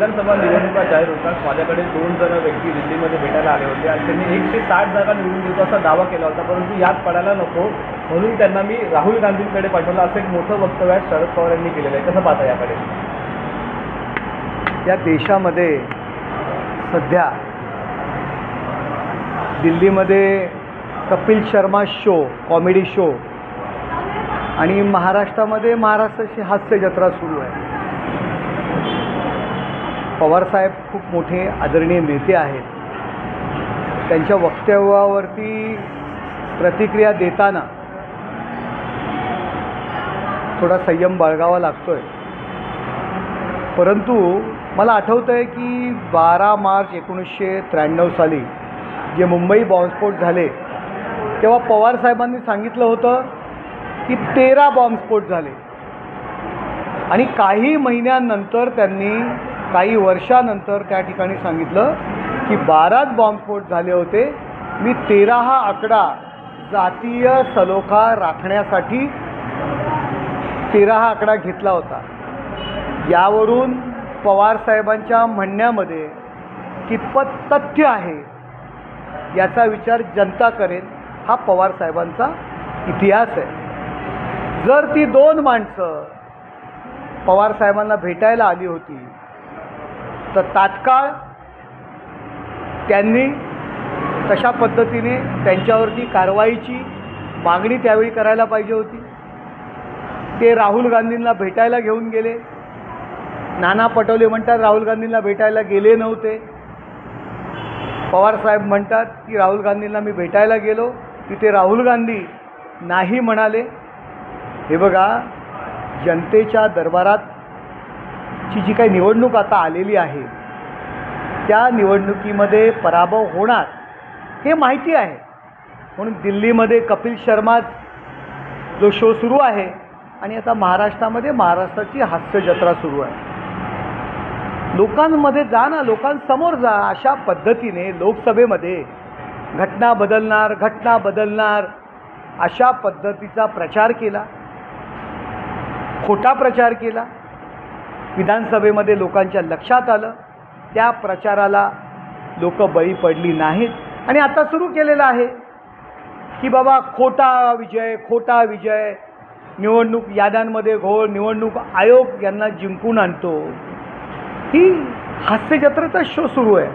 विधानसभा निवडणुका जाहीर होतात. माझ्याकडे दोन जण व्यक्ती दिल्लीमध्ये भेटायला आले होते आणि त्यांनी एकशे साठ जागा निवडून देतो असा दावा केला होता. परंतु यात पडायला नको. म्हणून त्यांना मी राहुल गांधींकडे पाठवलं. असं एक मोठं वक्तव्य शरद पवार यांनी केलेलं आहे. कसं पाहता याकडे? या देशामध्ये सध्या दिल्लीमध्ये Kapil Sharma show comedy show आणि महाराष्ट्रामध्ये महाराष्ट्राची हास्य जत्रा सुरू आहे. पवारसाहेब खूप मोठे आदरणीय नेते आहेत. त्यांच्या वक्तव्यावरती प्रतिक्रिया देताना थोडा संयम बाळगावा लागतो आहे परंतु मला आठवतं आहे की बारा मार्च एकोणीसशे त्र्याण्णव साली जे मुंबई बॉम्बस्फोट झाले तेव्हा पवार साहेबांनी सांगितलं होतं की तेरा बॉम्बस्फोट झाले. आणि काही महिन्यानंतर त्यांनी काही वर्षानंतर त्या ठिकाणी सांगितलं की बाराच बॉम्बस्फोट झाले होते. मी तेरा हा आकडा जातीय सलोखा राखण्यासाठी तेरा हा आकडा घेतला होता. यावरून पवार साहेबांच्या म्हणण्यामध्ये कितपत तथ्य आहे याचा विचार जनता करेल हा पवार साहेबांचा इतिहास आहे. जर ती दोन माणसं पवार साहेबांना भेटायला आली होती तर तात्काळ त्यांनी तशा पद्धतीने त्यांच्यावरती कारवाईची मागणी त्यावेळी करायला पाहिजे होती. ते राहुल गांधींना भेटायला घेऊन गेले. नाना पटोले म्हणतात राहुल गांधींना भेटायला गेले नव्हते. पवारसाहेब म्हणतात की राहुल गांधींना मी भेटायला गेलो. तिथे राहुल गांधी नाही म्हणाले. हे बघा जनतेच्या दरबारात ची जी काही निवडणूक आता आलेली आहे त्या निवडणुकीमध्ये पराभव होणार हे माहिती आहे. म्हणून दिल्लीमध्ये कपिल शर्मा जो शो सुरू आहे आणि आता महाराष्ट्रामध्ये महाराष्ट्राची हास्य जत्रा सुरू आहे. लोकांमध्ये जा ना लोकांसमोर जा अशा पद्धतीने लोकसभेमध्ये घटना बदलणार घटना बदलणार अशा पद्धतीचा प्रचार केला खोटा प्रचार केला. विधानसभेमध्ये लोकांच्या लक्षात आलं. त्या प्रचाराला लोक बळी पडली नाहीत. आणि आता सुरू केलेलं आहे की बाबा खोटा विजय खोटा विजय. निवडणूक याद्यांमध्ये घोळ निवडणूक आयोग यांना जिंकून आणतो. ही हास्यजत्रेचा शो सुरू आहे.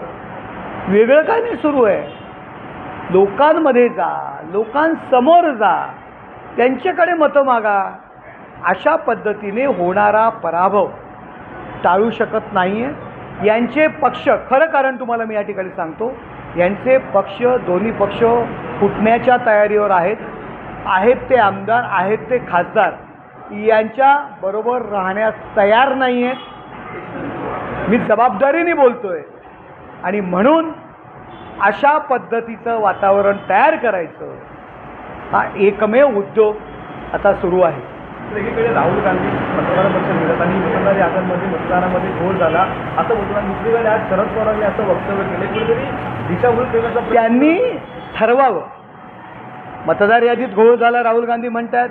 वेगळं काय नाही सुरू आहे. लोकांमध्ये जा लोकांसमोर जा. त्यांच्याकडे मतं मागा. अशा पद्धतीने होणारा पराभव. टाळू शकत नाही आहे यांचे पक्ष खरं कारण तुम्हाला मी या ठिकाणी सांगतो यांचे पक्ष दोन्ही पक्ष फुटण्याच्या तयारीवर आहेत. आहेत ते आमदार आहेत ते खासदार. यांच्या बरोबर राहण्यास तयार नाही आहेत मी जबाबदारीने बोलतो आहे आणि म्हणून अशा पद्धतीचं वातावरण तयार करायचं हा एकमेव उद्योग आता सुरू आहे. एकीकडे राहुल गांधी मतदार पक्ष मिळत आणि मतदार याद्यांमध्ये मतदारामध्ये घोळ झाला. असं बोलताना दुसरीकडे आज शरद पवारांनी असं वक्तव्य केले. कुठेतरी दिशाभूल करण्याचा त्यांनी ठरवावं. मतदार यादीत घोळ झाला राहुल गांधी म्हणतात.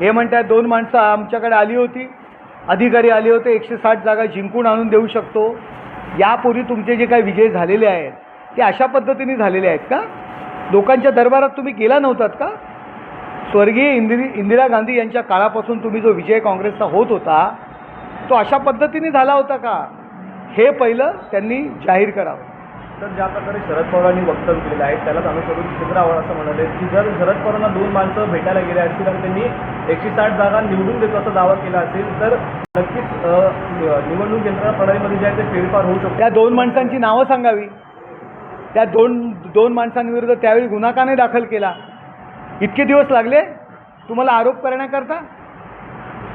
हे म्हणतात दोन माणसं आमच्याकडे आली होती. अधिकारी आले होते. एकशे साठ जागा जिंकून आणून देऊ शकतो. यापूर्वी तुमचे जे काही विजय झालेले आहेत ते अशा पद्धतीने झालेले आहेत का? लोकांच्या दरबारात तुम्ही गेला नव्हतात का? स्वर्गीय इंदिरी इंदिरा गांधी यांच्या काळापासून तुम्ही जो विजय काँग्रेसचा होत होता तो अशा पद्धतीने झाला होता का? हे पहिलं त्यांनी जाहीर करावं. तर ज्या प्रकारे शरद पवारांनी वक्तव्य केलेलं आहे त्यालाच अनुसरून आव्हाड असं म्हणाले. की जर शरद पवारांना दोन माणसं भेटायला गेले असतील आणि त्यांनी एकशे साठ जागा निवडून देतो असा दावा केला असेल तर नक्कीच निवडणूक यंत्रणा प्रणालीमध्ये जे आहे ते फेरफार होऊ शकतो. त्या दोन माणसांची नावं सांगावी. त्या दोन दोन माणसांविरुद्ध त्यावेळी गुन्हा का नाही दाखल केला? इतके दिवस लागले? तुम्हाला आरोप करण्याकरता?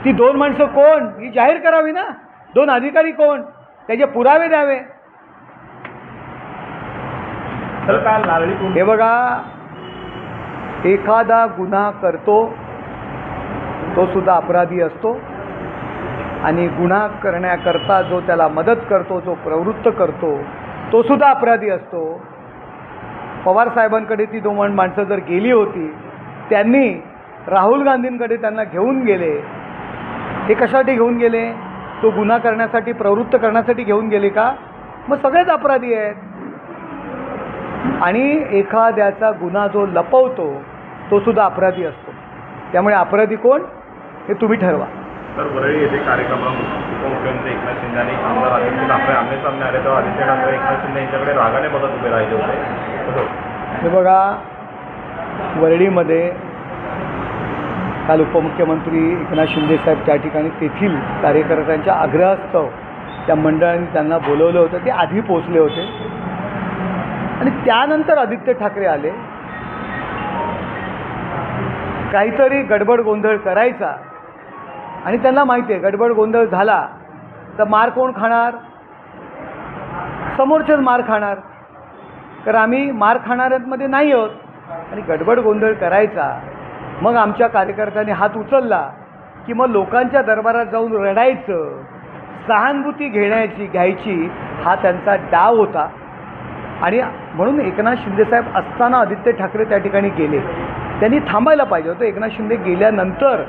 ती दोन माणसं कोण? ही जाहीर करावी ना? दोन अधिकारी कोण? त्याचे पुरावे द्यावे. हे बघा एखादा गुन्हा करतो तो सुद्धा अपराधी असतो. आणि गुन्हा करण्याकरता जो त्याला मदत करतो जो प्रवृत्त करतो तो सुद्धा अपराधी असतो. पवारसाहेबांकडे ती दोन माणसं जर गेली होती त्यांनी राहुल गांधींकडे त्यांना घेऊन गेले. हे कशासाठी घेऊन गेले? तो गुन्हा करण्यासाठी प्रवृत्त करण्यासाठी घेऊन गेले का? मग सगळेच अपराधी आहेत. आणि एखाद्याचा गुन्हा जो लपवतो तो सुद्धा अपराधी असतो. त्यामुळे अपराधी कोण? हे तुम्ही ठरवा. तर वरळी येथे कार्यक्रमाला उपमुख्यमंत्री एकनाथ शिंदे आणि आमदार आदित्य ठाकरे आमने सामने आले तेव्हा आदित्य ठाकरे एकनाथ शिंदे यांच्याकडे रागाने बघत उभे राहिले होते. तसं हे बघा वरळीमध्ये काल उपमुख्यमंत्री एकनाथ शिंदेसाहेब त्या ठिकाणी तेथील कार्यकर्त्यांच्या आग्रहास्तव त्या मंडळाने त्यांना बोलवलं होतं. ते आधी पोचले होते. आणि त्यानंतर आदित्य ठाकरे आले. काहीतरी गडबड गोंधळ करायचा. आणि त्यांना माहिती आहे गडबड गोंधळ झाला तर मार कोण खाणार? समोरचेच मार खाणार. तर आम्ही मार खाणाऱ्यांमध्ये नाही आहोत. आणि गडबड गोंधळ करायचा. मग आमच्या कार्यकर्त्यांनी हात उचलला की मग लोकांच्या दरबारात जाऊन रडायचं. सहानुभूती घेण्याची घ्यायची हा त्यांचा डाव होता. आणि म्हणून एकनाथ शिंदेसाहेब असताना आदित्य ठाकरे त्या ठिकाणी गेले. त्यांनी थांबायला पाहिजे होतं. एकनाथ शिंदे गेल्यानंतर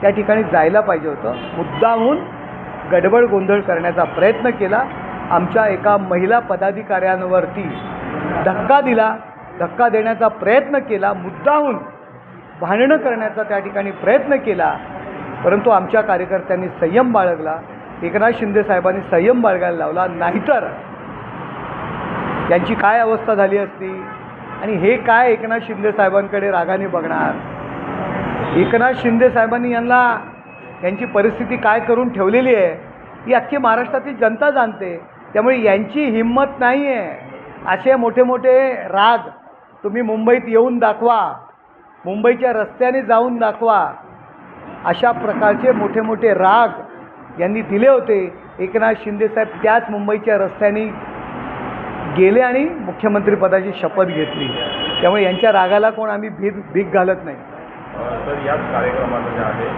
त्या ठिकाणी जायला पाहिजे होतं. मुद्दाहून गडबड गोंधळ करण्याचा प्रयत्न केला. आमच्या एका महिला पदाधिकाऱ्यांवरती धक्का दिला. धक्का देण्याचा प्रयत्न केला मुद्दाहून भांडणं करण्याचा त्या ठिकाणी प्रयत्न केला. परंतु आमच्या कार्यकर्त्यांनी संयम बाळगला. एकनाथ शिंदे साहेबांनी संयम बाळगायला लावला. नाहीतर यांची काय अवस्था झाली असती? आणि हे काय एकनाथ शिंदे साहेबांकडे रागाने बघणार? एकनाथ शिंदे साहेबांनी यांना यांची परिस्थिती काय करून ठेवलेली आहे? ही अख्खी महाराष्ट्रातील जनता जाणते. त्यामुळे यांची हिंमत नाही आहे असे मोठे मोठे राग तुम्ही मुंबईत येऊन दाखवा. मुंबईच्या रस्त्याने जाऊन दाखवा. अशा प्रकारचे मोठे मोठे राग यांनी दिले होते. एकनाथ शिंदेसाहेब त्याच मुंबईच्या रस्त्याने गेले आणि मुख्यमंत्रीपदाची शपथ घेतली. त्यामुळे यांच्या रागाला कोण आम्ही भीक भीक घालत नाही. तर याच कार्यक्रमात जे आहे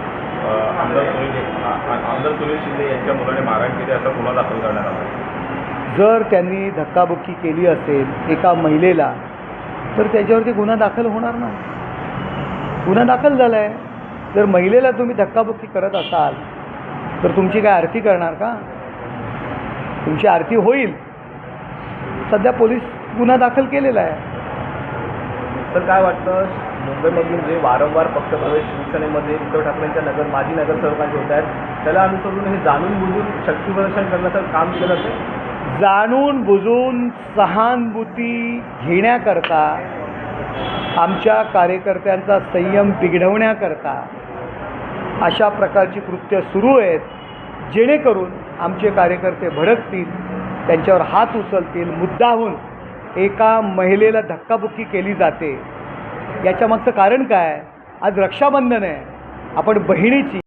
आमदार सुनील आमदार सुनील शिंदे यांच्या मुलाने मारहाण केली असा गुन्हा दाखल करण्यात आला. जर त्यांनी धक्काबुक्की केली असेल एका महिलेला तर त्याच्यावरती गुन्हा दाखल होणार ना गुन्हा दाखल झाला आहे जर महिलेला तुम्ही धक्काबुक्की करत असाल तर तुमची काय आरती करणार का? तुमची आरती होईल. सध्या पोलीस गुन्हा दाखल केलेला आहे. तर काय वाटतं? मुंबईमधून जे वारंवार पक्षप्रवेश शिवसेनेमध्ये उद्धव ठाकरेंच्या नगर माजी नगरसेवकांचे होत आहेत त्याला अनुसरून हे जाणून बुजून शक्तीप्रदर्शन करण्याचं काम केलं जातं जाणून बुजून सहानुभूती घेण्याकरता आमच्या कार्यकर्त्यांचा संयम बिघडवण्याकरता अशा प्रकारची कृत्य सुरू आहेत जेणेकरून आमचे कार्यकर्ते भडकतील त्यांच्यावर हात उचलतील मुद्दाहून एका महिलेला धक्काबुक्की केली जाते. याच्यामागचं कारण काय? आज रक्षाबंधन आहे. आपण बहिणीची